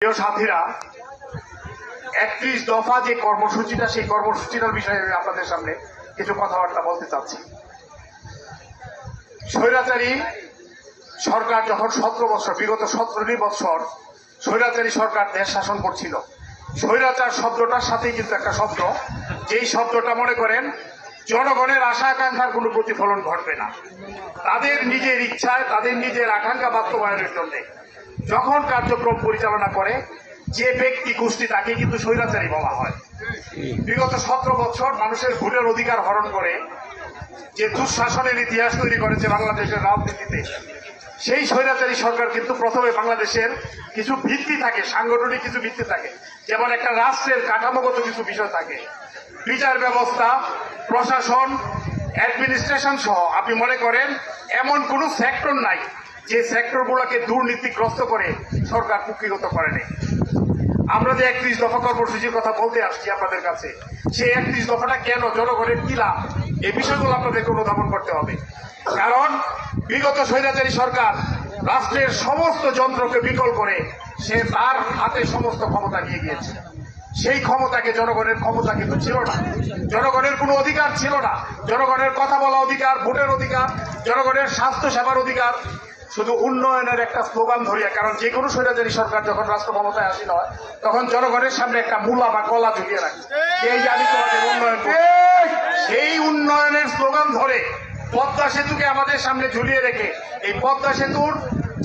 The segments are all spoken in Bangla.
প্রিয় সাথীরা, একত্রিশ দফা যে কর্মসূচিটা, সেই কর্মসূচিটার বিষয়ে আমি আপনাদের সামনে কিছু কথাবার্তা বলতে চাচ্ছি। স্বৈরাচারী সরকার যখন সতেরো বছর, বিগত সতেরোটি বছর স্বৈরাচারী সরকার দেশ শাসন করছিল, স্বৈরাচার শব্দটার সাথেই কিন্তু একটা শব্দ। যেই শব্দটা মনে করেন, জনগণের আশা আকাঙ্ক্ষার কোনো প্রতিফলন ঘটবে না। তাদের নিজের ইচ্ছায়, তাদের নিজের আকাঙ্ক্ষা বাস্তবায়নের জন্য যখন কার্যক্রম পরিচালনা করে, যে ব্যক্তি গোষ্ঠী তাকে কিন্তু স্বৈরাচারী বলা হয়। বিগত সতেরো বছর মানুষের ভোটের অধিকার হরণ করে যে দুঃশাসনের ইতিহাস তৈরি করেছে বাংলাদেশের রাজনীতিতে, সেই স্বৈরাচারী সরকার কিন্তু প্রথমে বাংলাদেশের কিছু ভিত্তি থাকে, সাংগঠনিক কিছু ভিত্তি থাকে। যেমন একটা রাষ্ট্রের কাঠামোগত কিছু বিষয় থাকে। বিচার ব্যবস্থা, প্রশাসন অ্যাডমিনিস্ট্রেশন সহ, আপনি মনে করেন, এমন কোনো সেক্টর নাই। যে সেক্টরগুলোকে দুর্নীতিগ্রস্ত করে সরকার কুক্ষিগত করেনি। আমরা যে একত্রিশ দফা কর্মসূচির কথা বলতে আসছি আপনাদের কাছে সেই একত্রিশ দফাটা কেন জনগণের কি লাভ? এই বিষয়গুলো আপনাদেরকে অনুধাবন করতে হবে। কারণ বিগত স্বৈরাচারী সরকার রাষ্ট্রের সমস্ত যন্ত্রকে বিকল করে সে তার হাতে সমস্ত ক্ষমতা নিয়ে গিয়েছে। সেই ক্ষমতাকে জনগণের ক্ষমতা কিন্তু ছিল না। জনগণের কোনো অধিকার ছিল না। জনগণের কথা বলা অধিকার, ভোটের অধিকার, জনগণের স্বাস্থ্য সেবার অধিকার শুধু উন্নয়নের একটা স্লোগান ধরিয়া, কারণ যে কোনো স্বৈরাচারী সরকার যখন রাষ্ট্র ক্ষমতায় আসিল হয় তখন জনগণের সামনে একটা মূলা বা কলা ঝুলিয়ে রাখে। এই আমি তোমাদের উন্নয়ন সেই উন্নয়নের স্লোগান ধরে পদ্মা সেতুকে আমাদের সামনে ঝুলিয়ে রেখে, এই পদ্মা সেতুর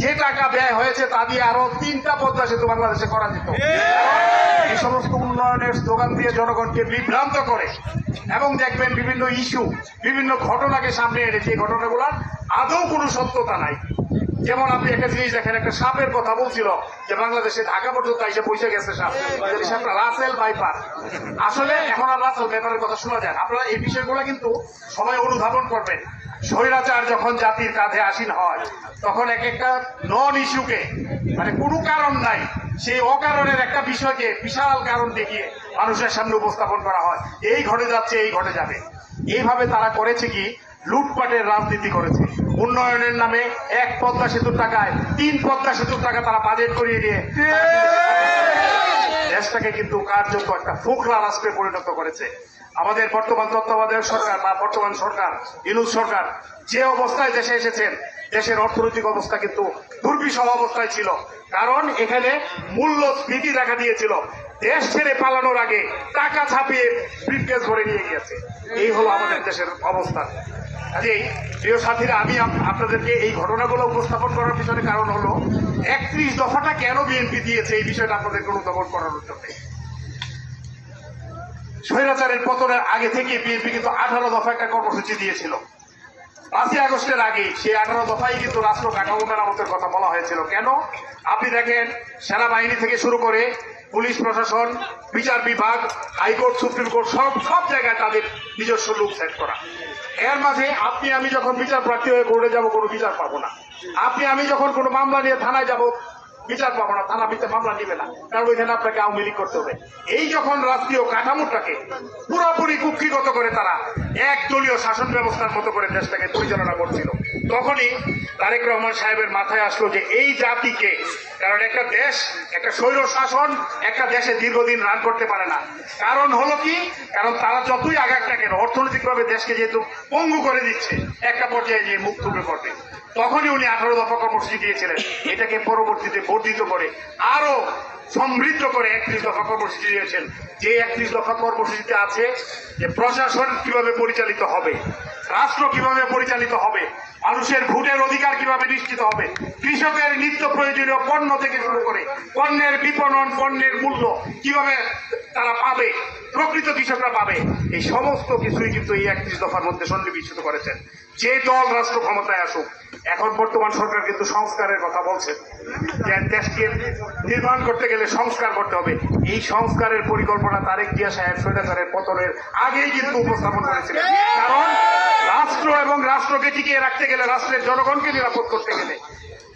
যে টাকা ব্যয় হয়েছে, তা দিয়ে আরও তিনটা পদ্মা সেতু বাংলাদেশে করা যেত। এই সমস্ত উন্নয়নের স্লোগান দিয়ে জনগণকে বিভ্রান্ত করে এবং দেখবেন বিভিন্ন ইস্যু বিভিন্ন ঘটনাকে সামনে এনে, যে ঘটনাগুলোর আদৌ কোনো সত্যতা নাই। যেমন আপনি একটা জিনিস দেখেন একটা সাপের কথা বলছিল যে বাংলাদেশে ঢাকা পর্যন্ত এসে পৌঁছে গেছে সাপ। যে সাপটা রাসেল বাইপার আসলে এখন আর রাসেল বাইপারের কথা শোনা যায় আপনারা এই বিষয়গুলো কিন্তু সবাই অনুধাবন করবেন। স্বৈরাচার যখন জাতির কাঁধে আসীন হয় তখন এক একটা নন ইস্যুকে মানে কোনো কারণ নাই সেই অকারণের একটা বিষয়কে বিশাল কারণ দেখিয়ে মানুষের সামনে উপস্থাপন করা হয়। এই ঘটে যাচ্ছে এই ঘটে যাবে। এইভাবে তারা করেছে কি? লুটপাটের রাজনীতি করেছে। উন্নয়নের নামে এক পদ্মা সেতুর টাকায় তিন পদ্মা সেতুর টাকা তারা বাজেট করিয়ে দিয়ে দেশটাকে কিন্তু কার্যত একটা ফোকলা রাষ্ট্রে পরিণত করেছে। আমাদের বর্তমান তত্ত্বাবধায়ক সরকার বা বর্তমান সরকার ইনুজ সরকার যে অবস্থায় দেশে এসেছেন দেশের অর্থনৈতিক অবস্থা কিন্তু দুর্বিষহ অবস্থায় ছিল। কারণ এখানে মূল্য মূল্যস্ফীতি দেখা দিয়েছিল। দেশ ছেড়ে পালানোর আগে টাকা ছাপিয়ে ব্রিফকেস ভরে নিয়ে গিয়েছে। এই হলো আমাদের দেশের অবস্থা। কাজেই, প্রিয় সাথীরা, আমি আপনাদেরকে এই ঘটনাগুলো উপস্থাপন করার পিছনে কারণ হলো, একত্রিশ দফাটা কেন বিএনপি দিয়েছে এই বিষয়টা আপনাদেরকে অনুধাবন করানোর জন্য স্বৈরাচারের পতনের আগে থেকে বিএনপি কিন্তু আঠারো দফা একটা কর্মসূচি দিয়েছিল। পাঁচই আগস্টের আগে সেই আঠারো দফাই কিন্তু রাষ্ট্র কাঠামো মেরামতের কথা বলা হয়েছিল। কেন? আপনি দেখেন, সেনাবাহিনী থেকে শুরু করে পুলিশ প্রশাসন, বিচার বিভাগ, হাইকোর্ট, সুপ্রিম কোর্ট, সব সব জায়গায় তাদের নিজস্ব লুক সেট করা। এর মাঝে আপনি, আমি যখন বিচার প্রার্থী হয়ে কোর্টে যাব, কোনো বিচার পাবো না। আপনি, আমি যখন কোনো মামলা নিয়ে থানায় যাব বিচার পাবো না থানা বিচার মামলা নিবে না, কারণ ওইখানে আপনাকে আওয়ামী লীগ করতে হবে। এই যখন রাষ্ট্রীয় কাঠামোটাকে পুরোপুরি কুক্ষিগত করে তারা এক দলীয় শাসন ব্যবস্থার মতো করে দেশটাকে পরিচালনা করছিল, তখনই তারেক রহমান সাহেবের মাথায় আসলো যে এই জাতিকে, কারণ একটা দেশ, একটা স্বৈর শাসন একটা দেশে দীর্ঘদিন রান করতে পারে না। কারণ হলো কি? কারণ তারা যতই আঘাত না কেন, অর্থনৈতিকভাবে দেশকে যেহেতু পঙ্গু করে দিচ্ছে, একটা পর্যায়ে যে মুখ তুলে করবে তখনই উনি আঠারো দফা কর্মসূচি দিয়েছিলেন। এটাকে পরবর্তীতে বর্ধিত করে, আরও সমৃদ্ধ করে একত্রিশ দফা কর্মসূচি দিয়েছেন। যে একত্রিশ দফা কর্মসূচিতে আছে যে প্রশাসন কীভাবে পরিচালিত হবে, রাষ্ট্র কীভাবে পরিচালিত হবে, মানুষের ভোটের অধিকার কীভাবে নিশ্চিত হবে, কৃষকের নিত্য প্রয়োজনীয় পণ্য থেকে শুরু করে পণ্যের বিপণন, পণ্যের মূল্য কীভাবে তারা পাবে প্রকৃত কৃষকরা পাবে। এই সমস্ত কিছুই কিন্তু এই একত্রিশ দফার মধ্যে সন্নিবেশিত করেছেন। যে দল রাষ্ট্র ক্ষমতায় আসুক, এখন বর্তমান সরকার কিন্তু সংস্কারের কথা বলছে। দেশকে নির্মাণ করতে গেলে সংস্কার করতে হবে। এই সংস্কারের পরিকল্পনা তারেক জিয়া সাহেব স্বৈরাচারের পতনের আগেই কিন্তু উপস্থাপন করেছিলেন। কারণ রাষ্ট্রকে টিকিয়ে রাখতে গেলে রাষ্ট্রের জনগণকে নিরাপদ করতে গেলে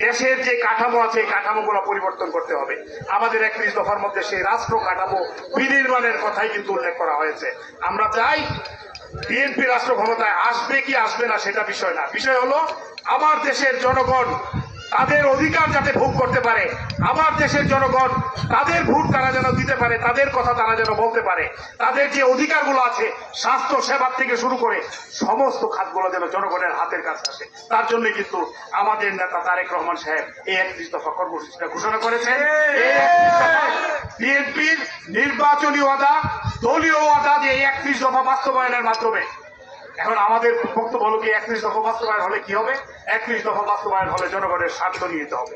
দেশের যে কাঠামো আছে এই কাঠামোগুলো পরিবর্তন করতে হবে। আমাদের একত্রিশ দফার মধ্যে সেই রাষ্ট্র কাঠামো বিনির্মাণের কথাই কিন্তু উল্লেখ করা হয়েছে। আমরা চাই বিএনপি রাষ্ট্র ক্ষমতায় আসবে কি আসবে না সেটা বিষয় না। বিষয় হলো, আমার দেশের জনগণ তাদের অধিকার যাতে ভোগ করতে পারে। আমার দেশের জনগণ, তাদের ভোট তারা যেন দিতে পারে, তাদের কথা তারা যেন বলতে পারে। তাদের যে অধিকারগুলো আছে, স্বাস্থ্য সেবার থেকে শুরু করে সমস্ত খাতগুলো যেন জনগণের হাতের কাছে আসে। তার জন্য কিন্তু আমাদের নেতা তারেক রহমান সাহেব এই একত্রিশ দফা কর্মসূচিটা ঘোষণা করেছেন। বিএনপির নির্বাচনী ওয়াদা, দলীয় ওয়াদা যে এই একত্রিশ দফা বাস্তবায়নের মাধ্যমে এখন আমাদের বক্তব্য হলো কি একত্রিশ দফা বাস্তবায়ন হলে কি হবে? একত্রিশ দফা বাস্তবায়ন হলে জনগণের স্বার্থ নিহিত হবে।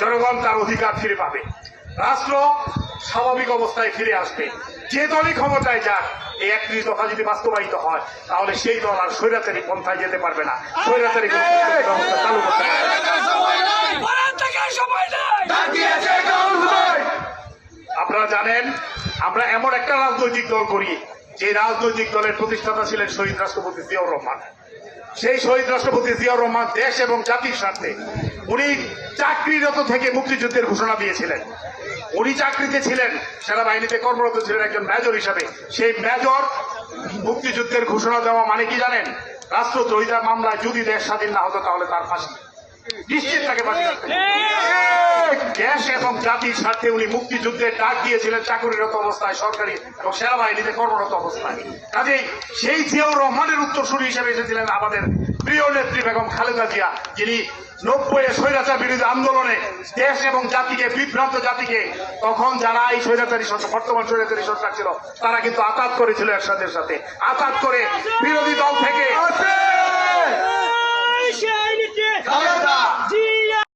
জনগণ তার অধিকার ফিরে পাবে। রাষ্ট্র স্বাভাবিক অবস্থায় ফিরে আসবে। যে দলই ক্ষমতায় যাক এই একত্রিশ দফা যদি বাস্তবায়িত হয় তাহলে সেই দল আর স্বৈরাচারী পন্থায় যেতে পারবে না। স্বৈরাচারী ব্যবস্থা চালু করতে আপনারা জানেন আমরা এমন একটা রাজনৈতিক দল করি যে রাজনৈতিক দলের প্রতিষ্ঠাতা ছিলেন শহীদ রাষ্ট্রপতি জিয়াউর রহমান। সেই শহীদ রাষ্ট্রপতি জিয়াউর রহমান দেশ এবং জাতির স্বার্থে উনি চাকরিরত থেকে মুক্তিযুদ্ধের ঘোষণা দিয়েছিলেন। উনি চাকরিতে ছিলেন, সেনাবাহিনীতে কর্মরত ছিলেন একজন মেজর হিসাবে। সেই মেজর মুক্তিযুদ্ধের ঘোষণা দেওয়া মানে কি জানেন? রাষ্ট্রদ্রোহিতা মামলায় যদি দেশ স্বাধীন না হতো তাহলে তার ফাঁসি। নিশ্চিত তাকে ফাঁসি দেশ এবং জাতির স্বার্থে উনি মুক্তিযুদ্ধের ডাক দিয়েছিলেন চাকরিরত অবস্থায় সরকারি এবং সেনাবাহিনীতে কর্মরত অবস্থায়। কাজেই সেই জিয়াউর রহমানের উত্তরসূরি হিসেবে এসেছিলেন আমাদের প্রিয় নেত্রী বেগম খালেদা জিয়া যিনি নব্বই স্বৈরাচার বিরোধী আন্দোলনে দেশ এবং জাতিকে বিভ্রান্ত জাতিকে তখন যারা এই স্বৈরাচারী সরকার বর্তমান স্বৈরাচারী সরকার ছিল তারা কিন্তু আঘাত করেছিল এরশাদের সাথে। আঘাত করে বিরোধী দল থেকে